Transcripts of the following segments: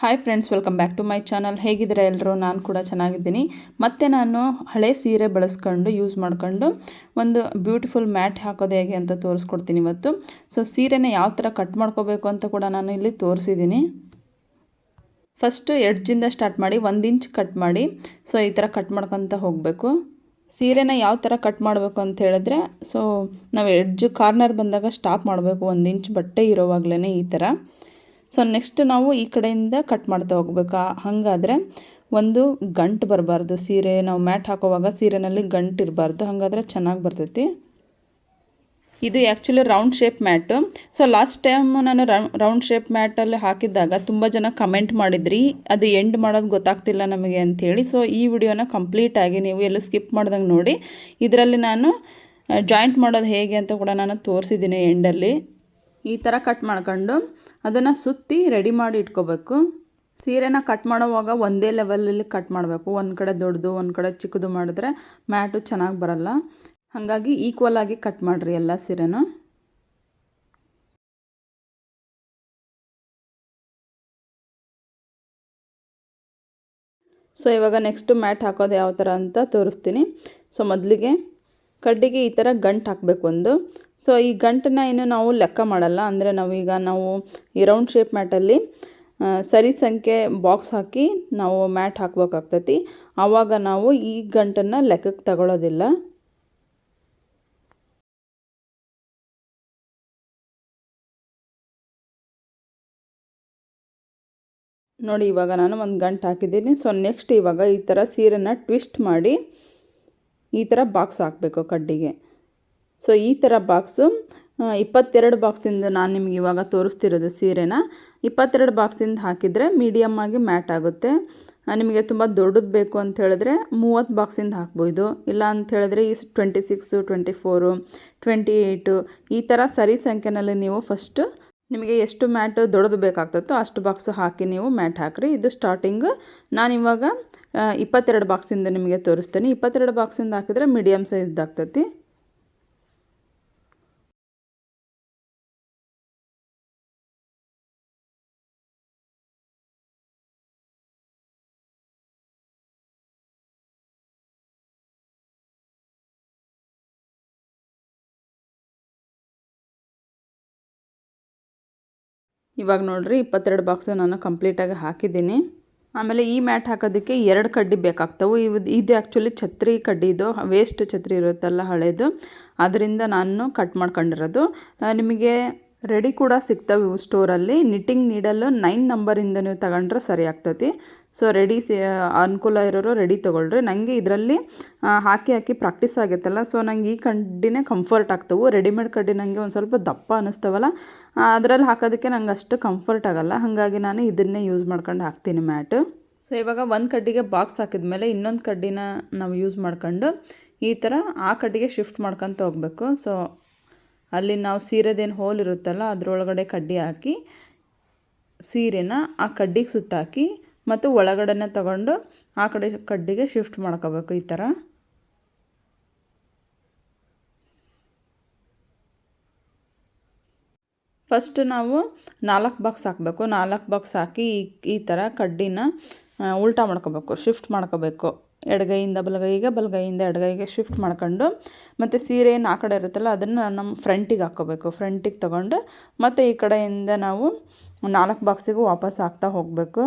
Hi friends welcome back to my channel ಹೇಗಿದ್ದೀರಾ ಎಲ್ಲರೂ? ನಾನು ಕೂಡ ಚೆನ್ನಾಗಿದ್ದೀನಿ. ಮತ್ತು ನಾನು ಹಳೆ ಸೀರೆ ಬಳಸ್ಕೊಂಡು ಯೂಸ್ ಮಾಡ್ಕೊಂಡು ಒಂದು ಬ್ಯೂಟಿಫುಲ್ ಮ್ಯಾಟ್ ಹಾಕೋದು ಹೇಗೆ ಅಂತ ತೋರಿಸ್ಕೊಡ್ತೀನಿ ಇವತ್ತು. ಸೊ ಸೀರೆನ ಯಾವ ಥರ ಕಟ್ ಮಾಡ್ಕೋಬೇಕು ಅಂತ ಕೂಡ ನಾನು ಇಲ್ಲಿ ತೋರಿಸಿದ್ದೀನಿ. ಫಸ್ಟು ಎಡ್ಜಿಂದ ಸ್ಟಾರ್ಟ್ ಮಾಡಿ ಒಂದು ಇಂಚ್ ಕಟ್ ಮಾಡಿ ಸೊ ಈ ಥರ ಕಟ್ ಮಾಡ್ಕೊತ ಹೋಗಬೇಕು. ಸೀರೆನ ಯಾವ ಥರ ಕಟ್ ಮಾಡಬೇಕು ಅಂತ ಹೇಳಿದ್ರೆ ಸೊ ನಾವು ಎಡ್ಜು ಕಾರ್ನರ್ ಬಂದಾಗ ಸ್ಟಾಪ್ ಮಾಡಬೇಕು ಒಂದು ಇಂಚ್ ಬಟ್ಟೆ ಇರೋವಾಗಲೇ ಈ ಥರ ಸೊ ನೆಕ್ಸ್ಟ್ ನಾವು ಈ ಕಡೆಯಿಂದ ಕಟ್ ಮಾಡ್ತಾ ಹೋಗ್ಬೇಕಾ? ಹಾಗಾದರೆ ಒಂದು ಗಂಟು ಬರಬಾರ್ದು ಸೀರೆ. ನಾವು ಮ್ಯಾಟ್ ಹಾಕೋವಾಗ ಸೀರೆನಲ್ಲಿ ಗಂಟು ಇರಬಾರ್ದು. ಹಾಗಾದರೆ ಚೆನ್ನಾಗಿ ಬರ್ತೈತಿ. ಇದು actually round shape mat. So last time ನಾನು ರೌಂಡ್ ಶೇಪ್ ಮ್ಯಾಟಲ್ಲಿ ಹಾಕಿದ್ದಾಗ ತುಂಬ ಜನ ಕಮೆಂಟ್ ಮಾಡಿದ್ರಿ. ಅದು ಎಂಡ್ ಮಾಡೋದು ಗೊತ್ತಾಗ್ತಿಲ್ಲ ನಮಗೆ ಅಂಥೇಳಿ. ಸೊ ಈ ವಿಡಿಯೋನ ಕಂಪ್ಲೀಟಾಗಿ ನೀವು ಎಲ್ಲೂ ಸ್ಕಿಪ್ ಮಾಡ್ದಂಗೆ ನೋಡಿ. ಇದರಲ್ಲಿ ನಾನು ಜಾಯಿಂಟ್ ಮಾಡೋದು ಹೇಗೆ ಅಂತ ಕೂಡ ನಾನು ತೋರಿಸಿದ್ದೀನಿ ಎಂಡಲ್ಲಿ ಈ ಥರ ಕಟ್ ಮಾಡ್ಕೊಂಡು ಅದನ್ನು ಸುತ್ತಿ ರೆಡಿ ಮಾಡಿ ಇಟ್ಕೋಬೇಕು. ಸೀರೆನ ಕಟ್ ಮಾಡೋವಾಗ ಒಂದೇ ಲೆವೆಲಲ್ಲಿ ಕಟ್ ಮಾಡಬೇಕು. ಒಂದು ಕಡೆ ದೊಡ್ಡದು, ಒಂದು ಕಡೆ ಚಿಕ್ಕದು ಮಾಡಿದ್ರೆ ಮ್ಯಾಟು ಚೆನ್ನಾಗಿ ಬರಲ್ಲ. ಹಾಗಾಗಿ ಈಕ್ವಲ್ ಆಗಿ ಕಟ್ ಮಾಡಿರಿ ಎಲ್ಲ ಸೀರೆನೂ. ಸೊ ಇವಾಗ ನೆಕ್ಸ್ಟು ಮ್ಯಾಟ್ ಹಾಕೋದು ಯಾವ ಥರ ಅಂತ ತೋರಿಸ್ತೀನಿ. ಸೊ ಮೊದಲಿಗೆ ಕಡ್ಡಿಗೆ ಈ ಥರ ಗಂಟು ಹಾಕಬೇಕು ಒಂದು. ಸೊ ಈ ಗಂಟನ್ನ ಏನು ನಾವು ಲೆಕ್ಕ ಮಾಡಲ್ಲ. ಅಂದರೆ ನಾವೀಗ ನಾವು ಈ ರೌಂಡ್ ಶೇಪ್ ಮ್ಯಾಟಲ್ಲಿ ಸರಿ ಸಂಖ್ಯೆ ಬಾಕ್ಸ್ ಹಾಕಿ ನಾವು ಮ್ಯಾಟ್ ಹಾಕ್ಬೇಕಾಗ್ತೈತಿ. ಆವಾಗ ನಾವು ಈ ಗಂಟನ್ನು ಲೆಕ್ಕಕ್ಕೆ ತಗೊಳ್ಳೋದಿಲ್ಲ ನೋಡಿ, ಇವಾಗ ನಾನು ಒಂದು ಗಂಟು ಹಾಕಿದ್ದೀನಿ. ಸೊ ನೆಕ್ಸ್ಟ್ ಇವಾಗ ಈ ಥರ ಸೀರೆನ ಟ್ವಿಸ್ಟ್ ಮಾಡಿ ಈ ಥರ ಬಾಕ್ಸ್ ಹಾಕಬೇಕು ಕಡ್ಡಿಗೆ. ಸೊ ಈ ಥರ ಬಾಕ್ಸು ಇಪ್ಪತ್ತೆರಡು ಬಾಕ್ಸಿಂದ ನಾನು ನಿಮಗೆ ಇವಾಗ ತೋರಿಸ್ತಿರೋದು ಸೀರೆನ. ಇಪ್ಪತ್ತೆರಡು ಬಾಕ್ಸಿಂದ ಹಾಕಿದರೆ ಮೀಡಿಯಮ್ ಆಗಿ ಮ್ಯಾಟ್ ಆಗುತ್ತೆ. ನಿಮಗೆ ತುಂಬ ದೊಡ್ಡದು ಬೇಕು ಅಂತ ಹೇಳಿದ್ರೆ ಮೂವತ್ತು ಬಾಕ್ಸಿಂದ ಹಾಕ್ಬೋದು. ಇಲ್ಲ ಅಂತ ಹೇಳಿದ್ರೆ ಈ twenty six twenty four twenty eight ಈ ಥರ ಸರಿ ಸಂಖ್ಯೆನಲ್ಲಿ ನೀವು ಫಸ್ಟು ನಿಮಗೆ ಎಷ್ಟು ಮ್ಯಾಟ್ ದೊಡ್ಡದು ಬೇಕಾಗ್ತತ್ತೋ ಅಷ್ಟು ಬಾಕ್ಸು ಹಾಕಿ ನೀವು ಮ್ಯಾಟ್ ಹಾಕಿರಿ. ಇದು ಸ್ಟಾರ್ಟಿಂಗ್ ನಾನಿವಾಗ ಇಪ್ಪತ್ತೆರಡು ಬಾಕ್ಸಿಂದ ನಿಮಗೆ ತೋರಿಸ್ತೀನಿ. ಇಪ್ಪತ್ತೆರಡು ಬಾಕ್ಸಿಂದ ಹಾಕಿದರೆ ಮೀಡಿಯಮ್ ಸೈಜ್ದಾಗ್ತೈತಿ ಇವಾಗ ನೋಡಿರಿ ಇಪ್ಪತ್ತೆರಡು ಬಾಕ್ಸ್ ನಾನು ಕಂಪ್ಲೀಟಾಗಿ ಹಾಕಿದ್ದೀನಿ. ಆಮೇಲೆ ಈ ಮ್ಯಾಟ್ ಹಾಕೋದಕ್ಕೆ ಎರಡು ಕಡ್ಡಿ ಬೇಕಾಗ್ತವೆ. ಇವು ಇದು ಆ್ಯಕ್ಚುಲಿ ಛತ್ರಿ ಕಡ್ಡಿ ಇದು. ವೇಸ್ಟ್ ಛತ್ರಿ ಇರುತ್ತಲ್ಲ ಹಳೇದು. ಅದರಿಂದ ನಾನು ಕಟ್ ಮಾಡ್ಕೊಂಡಿರೋದು. ನಿಮಗೆ ರೆಡಿ ಕೂಡ ಸಿಗ್ತವೆ ಇವು ಸ್ಟೋರಲ್ಲಿ. ನಿಟ್ಟಿಂಗ್ ನೀಡಲು ನೈನ್ ನಂಬರಿಂದ ನೀವು ತಗೊಂಡ್ರೆ ಸರಿ ಆಗ್ತೈತಿ. ಸೊ ರೆಡಿ ಸಿ ಅನುಕೂಲ ಇರೋರು ರೆಡಿ ತೊಗೊಳ್ರಿ. ನನಗೆ ಇದರಲ್ಲಿ ಹಾಕಿ ಹಾಕಿ ಪ್ರಾಕ್ಟೀಸ್ ಆಗೈತಲ್ಲ. ಸೊ ನಂಗೆ ಈ ಕಡ್ಡಿನೇ ಕಂಫರ್ಟ್ ಆಗ್ತವೆ. ರೆಡಿಮೇಡ್ ಕಡ್ಡಿ ನನಗೆ ಒಂದು ಸ್ವಲ್ಪ ದಪ್ಪ ಅನ್ನಿಸ್ತವಲ್ಲ ಅದರಲ್ಲಿ ಹಾಕೋದಕ್ಕೆ ನಂಗೆ ಅಷ್ಟು ಕಂಫರ್ಟ್ ಆಗೋಲ್ಲ. ಹಾಗಾಗಿ ನಾನು ಇದನ್ನೇ ಯೂಸ್ ಮಾಡ್ಕೊಂಡು ಹಾಕ್ತೀನಿ ಮ್ಯಾಟ್. ಸೊ ಇವಾಗ ಒಂದು ಕಡ್ಡಿಗೆ ಬಾಕ್ಸ್ ಹಾಕಿದ ಮೇಲೆ ಇನ್ನೊಂದು ಕಡ್ಡಿನ ನಾವು ಯೂಸ್ ಮಾಡ್ಕೊಂಡು ಈ ಥರ ಆ ಕಡ್ಡಿಗೆ ಶಿಫ್ಟ್ ಮಾಡ್ಕೊತ ಹೋಗಬೇಕು. ಸೊ ಅಲ್ಲಿ ನಾವು ಸೀರೆದೇನು ಹೋಲ್ ಇರುತ್ತಲ್ಲ, ಅದರೊಳಗಡೆ ಕಡ್ಡಿ ಹಾಕಿ, ಸೀರೆನ ಆ ಕಡ್ಡಿಗೆ ಸುತ್ತಾಕಿ ಮತ್ತು ಒಳಗಡೆನೇ ತಗೊಂಡು ಆ ಕಡೆ ಕಡ್ಡಿಗೆ ಶಿಫ್ಟ್ ಮಾಡ್ಕೋಬೇಕು ಈ ಥರ ಫಸ್ಟ್ ನಾವು ನಾಲ್ಕು ಬಾಕ್ಸ್ ಹಾಕಬೇಕು. ನಾಲ್ಕು ಬಾಕ್ಸ್ ಹಾಕಿ ಈ ಈ ಥರ ಕಡ್ಡಿನ ಉಲ್ಟಾ ಮಾಡ್ಕೋಬೇಕು ಶಿಫ್ಟ್ ಮಾಡ್ಕೋಬೇಕು. ಎಡಗೈಯಿಂದ ಬಲಗೈಗೆ, ಬಲಗೈಯಿಂದ ಎಡಗೈಗೆ ಶಿಫ್ಟ್ ಮಾಡ್ಕೊಂಡು ಮತ್ತು ಸೀರೆ ಏನು ಆ ಕಡೆ ಇರುತ್ತಲ್ಲ ಅದನ್ನು ನಮ್ಮ ಫ್ರಂಟಿಗೆ ಹಾಕ್ಕೋಬೇಕು ಫ್ರಂಟಿಗೆ ತಗೊಂಡು ಮತ್ತು ಈ ಕಡೆಯಿಂದ ನಾವು ನಾಲ್ಕು ಬಾಕ್ಸಿಗೂ ವಾಪಸ್ ಹಾಕ್ತಾ ಹೋಗಬೇಕು.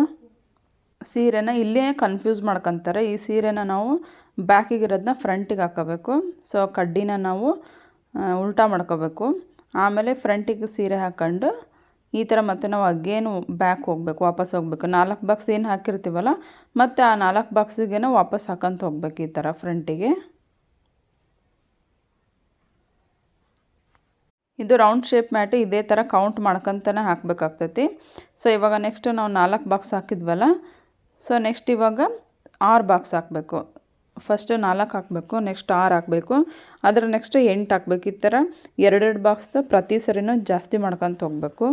ಸೀರೆನ ಇಲ್ಲೇ ಕನ್ಫ್ಯೂಸ್ ಮಾಡ್ಕೊತಾರೆ. ಈ ಸೀರೆನ ನಾವು ಬ್ಯಾಕಿಗಿರೋದನ್ನ ಫ್ರಂಟಿಗೆ ಹಾಕೋಬೇಕು. ಸೊ ಕಡ್ಡಿನ ನಾವು ಉಲ್ಟಾ ಮಾಡ್ಕೋಬೇಕು. ಆಮೇಲೆ ಫ್ರಂಟಿಗೆ ಸೀರೆ ಹಾಕ್ಕೊಂಡು ಈ ಥರ ಮತ್ತೆ ನಾವು ಅಗೇನು ಬ್ಯಾಕ್ ಹೋಗಬೇಕು, ವಾಪಸ್ ಹೋಗಬೇಕು. ನಾಲ್ಕು ಬಾಕ್ಸ್ ಏನು ಹಾಕಿರ್ತೀವಲ್ಲ, ಮತ್ತು ಆ ನಾಲ್ಕು ಬಾಕ್ಸಿಗೆ ವಾಪಸ್ ಹಾಕೊಂತ ಹೋಗ್ಬೇಕು ಈ ಥರ ಫ್ರಂಟಿಗೆ ಇದು ರೌಂಡ್ ಶೇಪ್ ಮ್ಯಾಟು ಇದೇ ಥರ ಕೌಂಟ್ ಮಾಡ್ಕೊತಾನೆ ಹಾಕಬೇಕಾಗ್ತೈತಿ. ಸೊ ಇವಾಗ ನೆಕ್ಸ್ಟ್ ನಾವು ನಾಲ್ಕು ಬಾಕ್ಸ್ ಹಾಕಿದ್ವಲ್ಲ ಸೊ ನೆಕ್ಸ್ಟ್ ಇವಾಗ ಆರು ಬಾಕ್ಸ್ ಹಾಕಬೇಕು. ಫಸ್ಟ್ ನಾಲ್ಕು ಹಾಕಬೇಕು ನೆಕ್ಸ್ಟ್ ಆರು ಹಾಕಬೇಕು. ಅದರ ನೆಕ್ಸ್ಟ್ ಎಂಟು ಹಾಕಬೇಕು. ಈ ಥರ ಎರಡೆರಡು ಬಾಕ್ಸ್ ಪ್ರತಿ ಸರಿನೂ ಜಾಸ್ತಿ ಮಾಡ್ಕೊತ ಹೋಗಬೇಕು.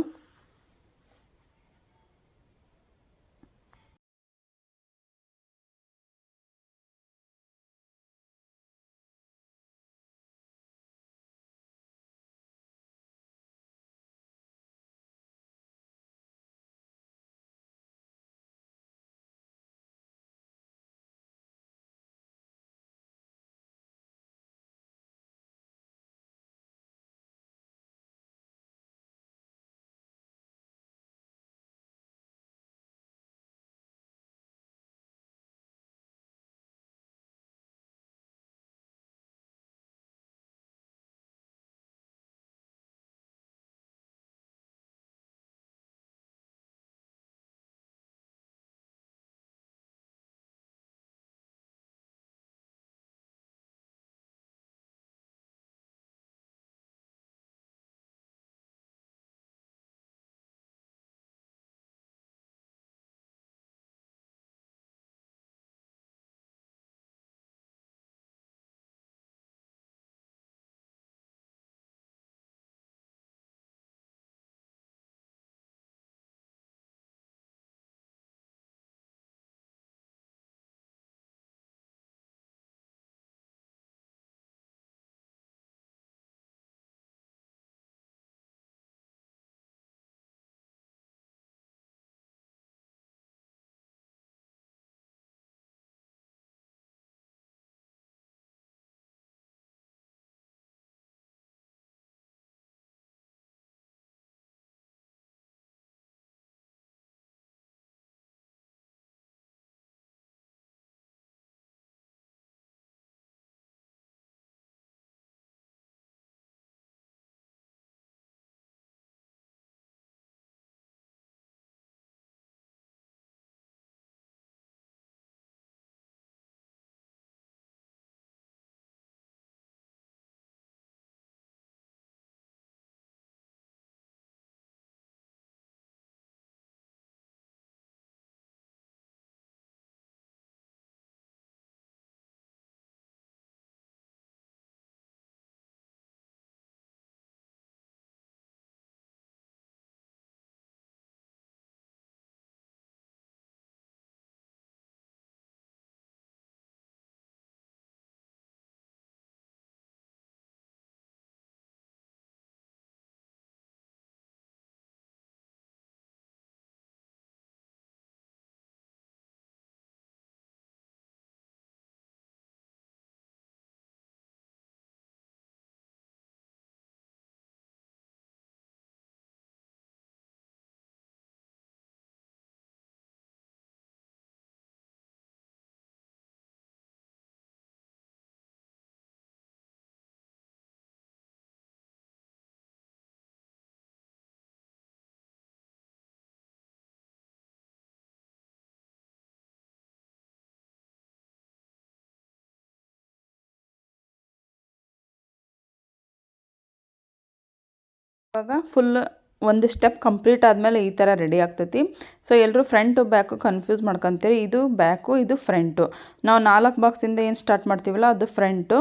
ಇವಾಗ ಫುಲ್ ಒಂದು ಸ್ಟೆಪ್ ಕಂಪ್ಲೀಟ್ ಆದಮೇಲೆ ಈ ಥರ ರೆಡಿ ಆಗ್ತೈತಿ. ಸೊ ಎಲ್ಲರೂ ಫ್ರಂಟು ಬ್ಯಾಕು ಕನ್ಫ್ಯೂಸ್ ಮಾಡ್ಕೊತೀರಿ. ಇದು ಬ್ಯಾಕು ಇದು ಫ್ರಂಟು ನಾವು ನಾಲ್ಕು ಬಾಕ್ಸಿಂದ ಏನು ಸ್ಟಾರ್ಟ್ ಮಾಡ್ತೀವಲ್ಲ, ಅದು ಫ್ರಂಟು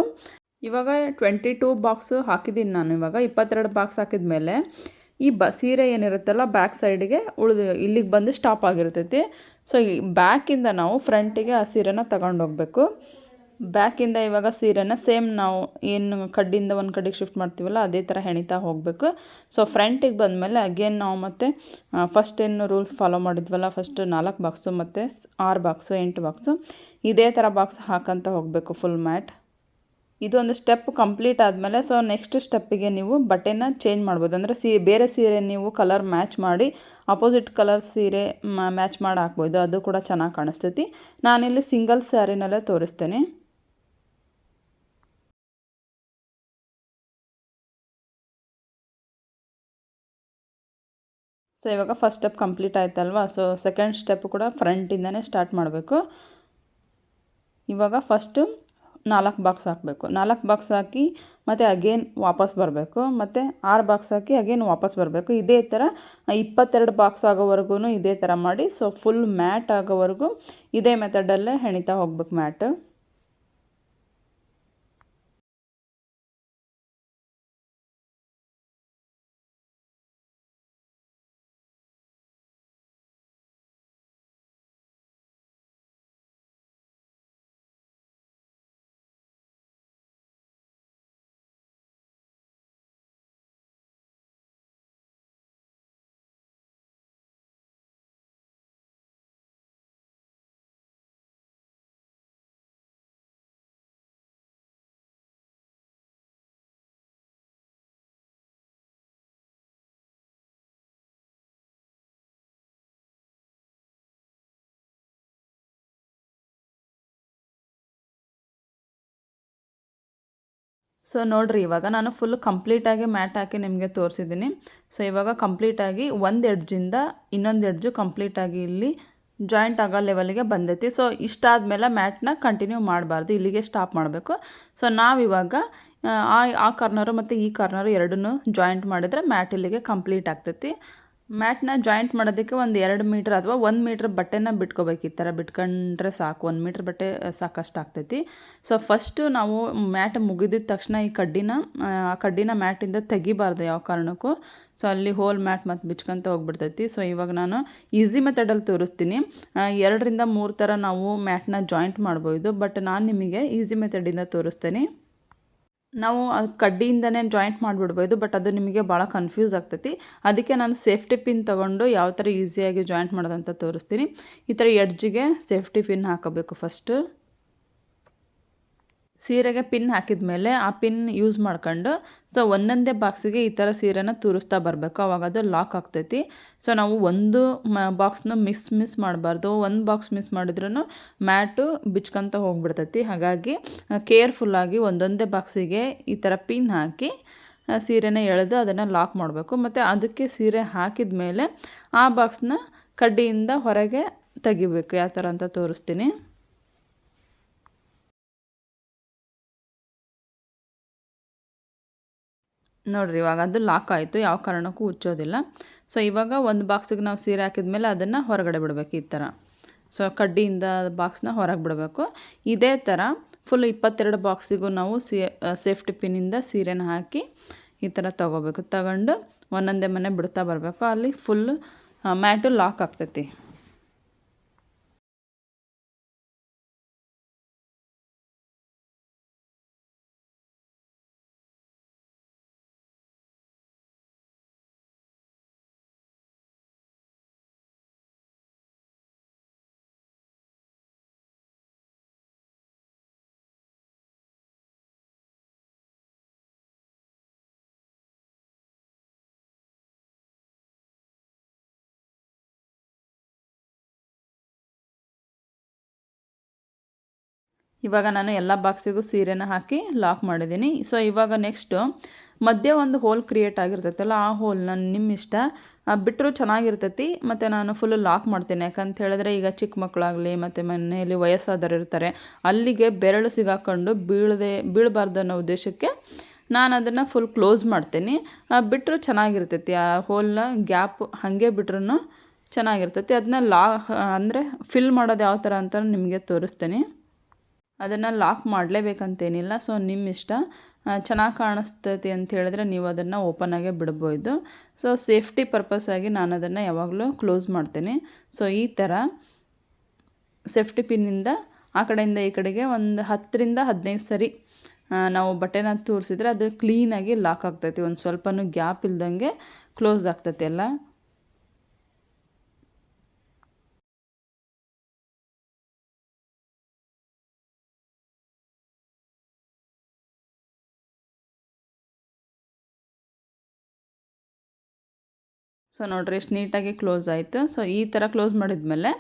ಇವಾಗ ಟ್ವೆಂಟಿ ಟೂ ಬಾಕ್ಸು ಹಾಕಿದ್ದೀನಿ ನಾನು ಇವಾಗ. ಇಪ್ಪತ್ತೆರಡು ಬಾಕ್ಸ್ ಹಾಕಿದ ಮೇಲೆ ಈ ಬ, ಸೀರೆ ಏನಿರುತ್ತಲ್ಲ ಬ್ಯಾಕ್ ಸೈಡಿಗೆ ಉಳಿದು ಇಲ್ಲಿಗೆ ಬಂದು ಸ್ಟಾಪ್ ಆಗಿರ್ತೈತಿ. ಸೊ ಈ ಬ್ಯಾಕಿಂದ ನಾವು ಫ್ರಂಟಿಗೆ ಆ ಸೀರೆನ ತಗೊಂಡೋಗ್ಬೇಕು ಬ್ಯಾಕಿಂದ ಇವಾಗ ಸೀರೆನ ಸೇಮ್ ನಾವು ಏನು ಕಡ್ಡಿಯಿಂದ ಒಂದು ಕಡೆಗೆ ಶಿಫ್ಟ್ ಮಾಡ್ತೀವಲ್ಲ, ಅದೇ ಥರ ಹೆಣಿತಾ ಹೋಗಬೇಕು. ಸೊ ಫ್ರಂಟಿಗೆ ಬಂದಮೇಲೆ ಅಗೇನ್ ನಾವು ಮತ್ತೆ ಫಸ್ಟ್ ಏನು ರೂಲ್ಸ್ ಫಾಲೋ ಮಾಡಿದ್ವಲ್ಲ ಫಸ್ಟ್ ನಾಲ್ಕು ಬಾಕ್ಸು ಮತ್ತು ಆರು ಬಾಕ್ಸು ಎಂಟು ಬಾಕ್ಸು ಇದೇ ಥರ ಬಾಕ್ಸ್ ಹಾಕಂತ ಹೋಗಬೇಕು ಫುಲ್ ಮ್ಯಾಟ್ ಇದೊಂದು ಸ್ಟೆಪ್ ಕಂಪ್ಲೀಟ್ ಆದಮೇಲೆ ಸೊ ನೆಕ್ಸ್ಟ್ ಸ್ಟೆಪ್ಪಿಗೆ ನೀವು ಬಟ್ಟೆನ ಚೇಂಜ್ ಮಾಡ್ಬೋದು. ಅಂದರೆ ಸೀ, ಬೇರೆ ಸೀರೆ ನೀವು ಕಲರ್ ಮ್ಯಾಚ್ ಮಾಡಿ ಅಪೋಸಿಟ್ ಕಲರ್ ಸೀರೆ ಮ್ಯಾಚ್ ಮಾಡಿ ಹಾಕ್ಬೋದು ಅದು ಕೂಡ ಚೆನ್ನಾಗಿ ಕಾಣಿಸ್ತೈತಿ. ನಾನಿಲ್ಲಿ ಸಿಂಗಲ್ ಸ್ಯಾರಿನಲ್ಲೇ ತೋರಿಸ್ತೇನೆ. ಸೊ ಇವಾಗ ಫಸ್ಟ್ ಸ್ಟೆಪ್ ಕಂಪ್ಲೀಟ್ ಆಯ್ತಲ್ವಾ? ಸೊ ಸೆಕೆಂಡ್ ಸ್ಟೆಪ್ ಕೂಡ ಫ್ರಂಟಿಂದನೇ ಸ್ಟಾರ್ಟ್ ಮಾಡಬೇಕು. ಇವಾಗ ಫಸ್ಟು ನಾಲ್ಕು ಬಾಕ್ಸ್ ಹಾಕಬೇಕು. ನಾಲ್ಕು ಬಾಕ್ಸ್ ಹಾಕಿ ಮತ್ತು ಅಗೇನ್ ವಾಪಸ್ ಬರಬೇಕು. ಮತ್ತು ಆರು ಬಾಕ್ಸ್ ಹಾಕಿ ಅಗೇನ್ ವಾಪಸ್ ಬರಬೇಕು. ಇದೇ ಥರ ಇಪ್ಪತ್ತೆರಡು ಬಾಕ್ಸ್ ಆಗೋವರೆಗೂ ಇದೇ ಥರ ಮಾಡಿ. ಸೊ ಫುಲ್ ಮ್ಯಾಟ್ ಆಗೋವರೆಗೂ ಇದೇ ಮೆಥಡಲ್ಲೇ ಹೆಣಿತಾ ಹೋಗ್ಬೇಕು ಮ್ಯಾಟ್ ಸೊ ನೋಡಿರಿ, ಇವಾಗ ನಾನು ಫುಲ್ ಕಂಪ್ಲೀಟಾಗಿ ಮ್ಯಾಟ್ ಹಾಕಿ ನಿಮಗೆ ತೋರಿಸಿದ್ದೀನಿ ಸೊ ಇವಾಗ ಕಂಪ್ಲೀಟಾಗಿ ಒಂದು ಎಡ್ಜಿಂದ ಇನ್ನೊಂದು ಎಡ್ಜು ಕಂಪ್ಲೀಟಾಗಿ ಇಲ್ಲಿ ಜಾಯಿಂಟ್ ಆಗೋ ಲೆವೆಲ್ಗೆ ಬಂದೈತಿ. ಸೊ ಇಷ್ಟಾದಮೇಲೆ ಮ್ಯಾಟ್ನ ಕಂಟಿನ್ಯೂ ಮಾಡಬಾರ್ದು. ಇಲ್ಲಿಗೆ ಸ್ಟಾಪ್ ಮಾಡಬೇಕು. ಸೊ ನಾವಿವಾಗ ಆ ಆ ಕಾರ್ನರು ಮತ್ತು ಈ ಕಾರ್ನರು ಎರಡನ್ನೂ ಜಾಯಿಂಟ್ ಮಾಡಿದರೆ ಮ್ಯಾಟ್ ಇಲ್ಲಿಗೆ ಕಂಪ್ಲೀಟ್ ಆಗ್ತೈತಿ. ಮ್ಯಾಟ್ನ ಜಾಯಿಂಟ್ ಮಾಡೋದಕ್ಕೆ ಒಂದು ಎರಡು ಮೀಟ್ರ್ ಅಥವಾ ಒಂದು ಮೀಟ್ರ್ ಬಟ್ಟೆನ ಬಿಟ್ಕೋಬೇಕು. ಈ ಥರ ಬಿಟ್ಕೊಂಡ್ರೆ ಸಾಕು. ಒಂದು ಮೀಟ್ರ್ ಬಟ್ಟೆ ಸಾಕಷ್ಟು ಆಗ್ತೈತಿ. ಸೊ ಫಸ್ಟು ನಾವು ಮ್ಯಾಟ್ ಮುಗಿದಿದ ತಕ್ಷಣ ಈ ಕಡ್ಡಿನ ಆ ಕಡ್ಡಿನ ಮ್ಯಾಟಿಂದ ತೆಗಿಬಾರ್ದು ಯಾವ ಕಾರಣಕ್ಕೂ. ಸೊ ಅಲ್ಲಿ ಹೋಲ್ ಮ್ಯಾಟ್ ಮತ್ತು ಬಿಚ್ಕೊಂತ ಹೋಗ್ಬಿಡ್ತೈತಿ. ಸೊ ಇವಾಗ ನಾನು ಈಸಿ ಮೆಥಡಲ್ಲಿ ತೋರಿಸ್ತೀನಿ. ಎರಡರಿಂದ ಮೂರು ಥರ ನಾವು ಮ್ಯಾಟ್ನ ಜಾಯಿಂಟ್ ಮಾಡ್ಬೋದು. ಬಟ್ ನಾನು ನಿಮಗೆ ಈಸಿ ಮೆಥಡಿಂದ ತೋರಿಸ್ತೀನಿ. ನಾವು ಅದು ಕಡ್ಡಿಯಿಂದನೇ ಜಾಯಿಂಟ್ ಮಾಡಿಬಿಡ್ಬೋದು ಬಟ್ ಅದು ನಿಮಗೆ ಭಾಳ ಕನ್ಫ್ಯೂಸ್ ಆಗ್ತೈತಿ. ಅದಕ್ಕೆ ನಾನು ಸೇಫ್ಟಿ ಪಿನ್ ತೊಗೊಂಡು ಯಾವ ಥರ ಈಸಿಯಾಗಿ ಜಾಯಿಂಟ್ ಮಾಡೋದಂತ ತೋರಿಸ್ತೀನಿ. ಈ ಥರ ಎಡ್ಜಿಗೆ ಸೇಫ್ಟಿ ಪಿನ್ ಹಾಕಬೇಕು ಫಸ್ಟು ಸೀರೆಗೆ ಪಿನ್ ಹಾಕಿದ ಮೇಲೆ ಆ ಪಿನ್ ಯೂಸ್ ಮಾಡ್ಕೊಂಡು ಸೊ ಒಂದೊಂದೇ ಬಾಕ್ಸಿಗೆ ಈ ಥರ ಸೀರೆನ ತೂರಿಸ್ತಾ ಬರಬೇಕು. ಅವಾಗ ಅದು ಲಾಕ್ ಆಗ್ತೈತಿ. ಸೊ ನಾವು ಒಂದು ಮ ಬಾಕ್ಸ್ನ ಮಿಸ್ ಮಿಸ್ ಮಾಡಬಾರ್ದು. ಒಂದು ಬಾಕ್ಸ್ ಮಿಸ್ ಮಾಡಿದ್ರೂ ಮ್ಯಾಟು ಬಿಚ್ಕೊಂತ ಹೋಗ್ಬಿಡ್ತೈತಿ. ಹಾಗಾಗಿ ಕೇರ್ಫುಲ್ಲಾಗಿ ಒಂದೊಂದೇ ಬಾಕ್ಸಿಗೆ ಈ ಥರ ಪಿನ್ ಹಾಕಿ ಸೀರೆನ ಎಳೆದು ಅದನ್ನು ಲಾಕ್ ಮಾಡಬೇಕು. ಮತ್ತು ಅದಕ್ಕೆ ಸೀರೆ ಹಾಕಿದ ಮೇಲೆ ಆ ಬಾಕ್ಸ್ನ ಕಡ್ಡಿಯಿಂದ ಹೊರಗೆ ತೆಗಿಬೇಕು. ಯಾವ ಥರ ಅಂತ ತೋರಿಸ್ತೀನಿ. ನೋಡಿರಿ, ಇವಾಗ ಅದು ಲಾಕ್ ಆಯಿತು, ಯಾವ ಕಾರಣಕ್ಕೂ ಉಚ್ಚೋದಿಲ್ಲ. ಸೊ ಇವಾಗ ಒಂದು ಬಾಕ್ಸಿಗೆ ನಾವು ಸೀರೆ ಹಾಕಿದ್ಮೇಲೆ ಅದನ್ನು ಹೊರಗಡೆ ಬಿಡಬೇಕು ಈ ಥರ ಸೊ ಕಡ್ಡಿಯಿಂದ ಬಾಕ್ಸ್ನ ಹೊರಗೆ ಬಿಡಬೇಕು. ಇದೇ ಥರ ಫುಲ್ ಇಪ್ಪತ್ತೆರಡು ಬಾಕ್ಸಿಗೂ ನಾವು ಸೀ ಸೇಫ್ಟಿ ಪಿನ್ನಿಂದ ಸೀರೆನ ಹಾಕಿ ಈ ಥರ ತೊಗೋಬೇಕು. ತಗೊಂಡು ಒಂದೊಂದೇ ಮನೆ ಬಿಡ್ತಾ ಬರಬೇಕು. ಅಲ್ಲಿ ಫುಲ್ ಮ್ಯಾಟು ಲಾಕ್ ಆಗ್ತೈತಿ. ಇವಾಗ ನಾನು ಎಲ್ಲ ಬಾಕ್ಸಿಗೂ ಸೀರೆನ ಹಾಕಿ ಲಾಕ್ ಮಾಡಿದ್ದೀನಿ. ಸೊ ಇವಾಗ ನೆಕ್ಸ್ಟು ಮಧ್ಯೆ ಒಂದು ಹೋಲ್ ಕ್ರಿಯೇಟ್ ಆಗಿರ್ತೈತಲ್ಲ, ಆ ಹೋಲ್ ನನ್ನ ನಿಮ್ಮ ಇಷ್ಟ. ಬಿಟ್ಟರು ಚೆನ್ನಾಗಿರ್ತೈತಿ, ಮತ್ತು ನಾನು ಫುಲ್ಲು ಲಾಕ್ ಮಾಡ್ತೀನಿ. ಯಾಕಂತ ಹೇಳಿದ್ರೆ ಈಗ ಚಿಕ್ಕ ಮಕ್ಕಳಾಗಲಿ ಮತ್ತು ಮನೆಯಲ್ಲಿ ವಯಸ್ಸಾದವರು ಇರ್ತಾರೆ, ಅಲ್ಲಿಗೆ ಬೆರಳು ಸಿಗಾಕೊಂಡು ಬೀಳದೆ, ಬೀಳಬಾರ್ದು ಅನ್ನೋ ಉದ್ದೇಶಕ್ಕೆ ನಾನು ಅದನ್ನು ಫುಲ್ ಕ್ಲೋಸ್ ಮಾಡ್ತೀನಿ. ಬಿಟ್ಟರು ಚೆನ್ನಾಗಿರ್ತೈತಿ, ಆ ಹೋಲ್ನ ಗ್ಯಾಪ್ ಹಾಗೆ ಬಿಟ್ರೂ ಚೆನ್ನಾಗಿರ್ತೈತಿ. ಅದನ್ನ ಲಾ ಅಂದರೆ ಫಿಲ್ ಮಾಡೋದು ಯಾವ ಥರ ಅಂತ ನಿಮಗೆ ತೋರಿಸ್ತೀನಿ. ಅದನ್ನು ಲಾಕ್ ಮಾಡಲೇಬೇಕಂತೇನಿಲ್ಲ. ಸೊ ನಿಮ್ಮ ಇಷ್ಟ ಚೆನ್ನಾಗಿ ಕಾಣಿಸ್ತೈತಿ ಅಂತ ಹೇಳಿದ್ರೆ ನೀವು ಅದನ್ನು ಓಪನಾಗೆ ಬಿಡ್ಬೋದು. ಸೊ ಸೇಫ್ಟಿ ಪರ್ಪಸ್ಸಾಗಿ ನಾನು ಅದನ್ನು ಯಾವಾಗಲೂ ಕ್ಲೋಸ್ ಮಾಡ್ತೀನಿ. ಸೊ ಈ ಥರ ಸೇಫ್ಟಿ ಪಿನ್ನಿಂದ ಆ ಕಡೆಯಿಂದ ಈ ಕಡೆಗೆ ಒಂದು ಹತ್ತರಿಂದ ಹದಿನೈದು ಸರಿ ನಾವು ಬಟ್ಟೆನ ತೋರಿಸಿದ್ರೆ ಅದು ಕ್ಲೀನಾಗಿ ಲಾಕ್ ಆಗ್ತೈತಿ. ಒಂದು ಸ್ವಲ್ಪನೂ ಗ್ಯಾಪ್ ಇಲ್ದಂಗೆ ಕ್ಲೋಸ್ ಆಗ್ತೈತಿ ಎಲ್ಲ. ಸೊ ನೋಡಿರಿ ಎಷ್ಟು ನೀಟಾಗಿ ಕ್ಲೋಸ್ ಆಯಿತು. ಸೊ ಈ ಥರ ಕ್ಲೋಸ್ ಮಾಡಿದ್ಮೇಲೆ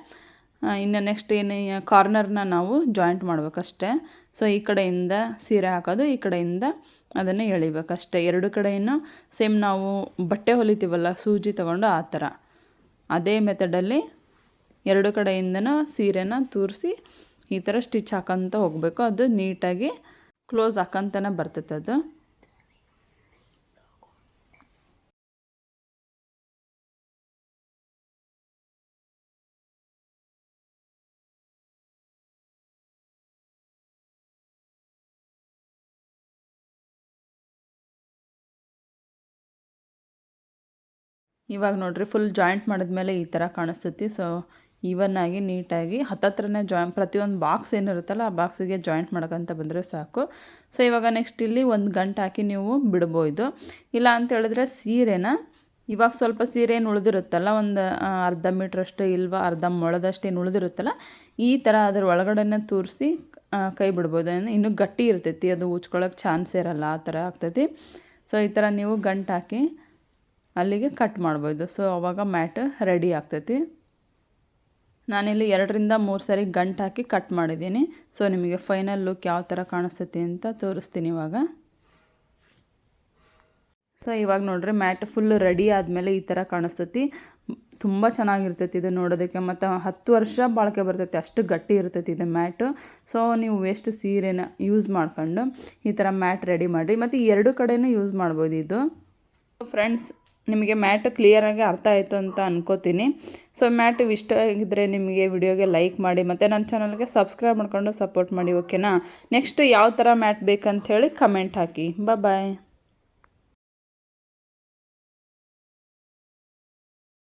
ಇನ್ನು ನೆಕ್ಸ್ಟ್ ಏನು ಕಾರ್ನರ್ನ ನಾವು ಜಾಯಿಂಟ್ ಮಾಡಬೇಕಷ್ಟೆ. ಸೊ ಈ ಕಡೆಯಿಂದ ಸೀರೆ ಹಾಕೋದು, ಈ ಕಡೆಯಿಂದ ಅದನ್ನು ಎಳಿಬೇಕಷ್ಟೆ. ಎರಡು ಕಡೆಯನ್ನು ಸೇಮ್ ನಾವು ಬಟ್ಟೆ ಹೊಲಿತೀವಲ್ಲ, ಸೂಜಿ ತಗೊಂಡು ಆ ಥರ. ಅದೇ ಮೆಥಡಲ್ಲಿ ಎರಡು ಕಡೆಯಿಂದನೂ ಸೀರೆನ ತೂರಿಸಿ ಈ ಥರ ಸ್ಟಿಚ್ ಹಾಕೋಂತ ಹೋಗಬೇಕು. ಅದು ನೀಟಾಗಿ ಕ್ಲೋಸ್ ಹಾಕೋಂತನೇ ಬರ್ತೈತೆ ಅದು. ಇವಾಗ ನೋಡಿರಿ ಫುಲ್ ಜಾಯಿಂಟ್ ಮಾಡಿದ್ಮೇಲೆ ಈ ಥರ ಕಾಣಿಸ್ತೈತಿ. ಸೊ ಈವನ್ನಾಗಿ ನೀಟಾಗಿ ಹತ್ತತ್ರನೇ ಜಾಯ್ ಪ್ರತಿಯೊಂದು ಬಾಕ್ಸ್ ಏನಿರುತ್ತಲ್ಲ ಆ ಬಾಕ್ಸಿಗೆ ಜಾಯಿಂಟ್ ಮಾಡ್ಕೊಂತ ಬಂದರೆ ಸಾಕು. ಸೊ ಇವಾಗ ನೆಕ್ಸ್ಟ್ ಇಲ್ಲಿ ಒಂದು ಗಂಟೆ ಹಾಕಿ ನೀವು ಬಿಡ್ಬೋದು. ಇಲ್ಲ ಅಂತ ಹೇಳಿದ್ರೆ ಸೀರೆನ, ಇವಾಗ ಸ್ವಲ್ಪ ಸೀರೆ ಏನು ಉಳಿದಿರುತ್ತಲ್ಲ, ಒಂದು ಅರ್ಧ ಮೀಟ್ರಷ್ಟು ಇಲ್ವಾ, ಅರ್ಧ ಮೊಳದಷ್ಟು ಏನು ಉಳಿದಿರುತ್ತಲ್ಲ, ಈ ಥರ ಅದ್ರ ಒಳಗಡೆನೇ ತೂರಿಸಿ ಕೈ ಬಿಡ್ಬೋದು. ಇನ್ನೂ ಗಟ್ಟಿ ಇರ್ತೈತಿ, ಅದು ಉಚ್ಕೊಳ್ಳೋಕೆ ಚಾನ್ಸ್ ಇರಲ್ಲ, ಆ ಥರ ಆಗ್ತೈತಿ. ಸೊ ಈ ಥರ ನೀವು ಗಂಟು ಹಾಕಿ ಅಲ್ಲಿಗೆ ಕಟ್ ಮಾಡ್ಬೋದು. ಸೊ ಅವಾಗ ಮ್ಯಾಟ್ ರೆಡಿ ಆಗ್ತೈತಿ. ನಾನಿಲ್ಲಿ ಎರಡರಿಂದ ಮೂರು ಸಾರಿ ಗಂಟು ಹಾಕಿ ಕಟ್ ಮಾಡಿದ್ದೀನಿ. ಸೊ ನಿಮಗೆ ಫೈನಲ್ ಲುಕ್ ಯಾವ ಥರ ಕಾಣಿಸ್ತೈತಿ ಅಂತ ತೋರಿಸ್ತೀನಿ ಇವಾಗ. ಸೊ ಇವಾಗ ನೋಡ್ರಿ ಮ್ಯಾಟ್ ಫುಲ್ ರೆಡಿ ಆದಮೇಲೆ ಈ ಥರ ಕಾಣಿಸ್ತೈತಿ. ತುಂಬ ಚೆನ್ನಾಗಿರ್ತೈತಿ ಇದು ನೋಡೋದಕ್ಕೆ. ಮತ್ತು ಹತ್ತು ವರ್ಷ ಬಾಳಿಕೆ ಬರ್ತೈತಿ. ಅಷ್ಟು ಗಟ್ಟಿ ಇರ್ತೈತಿ ಇದು ಮ್ಯಾಟು ಸೊ ನೀವು ವೇಸ್ಟ್ ಸೀರೆನ ಯೂಸ್ ಮಾಡ್ಕೊಂಡು ಈ ಥರ ಮ್ಯಾಟ್ ರೆಡಿ ಮಾಡಿ ಮತ್ತು ಎರಡು ಕಡೆಯೂ ಯೂಸ್ ಮಾಡ್ಬೋದು ಇದು. ಫ್ರೆಂಡ್ಸ್ ನಿಮಗೆ ಮ್ಯಾಟು ಕ್ಲಿಯರಾಗಿ ಅರ್ಥ ಆಯಿತು ಅಂತ ಅನ್ಕೋತೀನಿ. ಸೊ ಮ್ಯಾಟು ಇಷ್ಟ ಆಗಿದ್ದರೆ ನಿಮಗೆ ವಿಡಿಯೋಗೆ ಲೈಕ್ ಮಾಡಿ, ಮತ್ತು ನನ್ನ ಚಾನಲ್ಗೆ ಸಬ್ಸ್ಕ್ರೈಬ್ ಮಾಡ್ಕೊಂಡು ಸಪೋರ್ಟ್ ಮಾಡಿ ಓಕೆನಾ ನೆಕ್ಸ್ಟ್ ಯಾವ ಥರ ಮ್ಯಾಟ್ ಬೇಕಂತ ಹೇಳಿ ಕಮೆಂಟ್ ಹಾಕಿ. ಬಾಯ್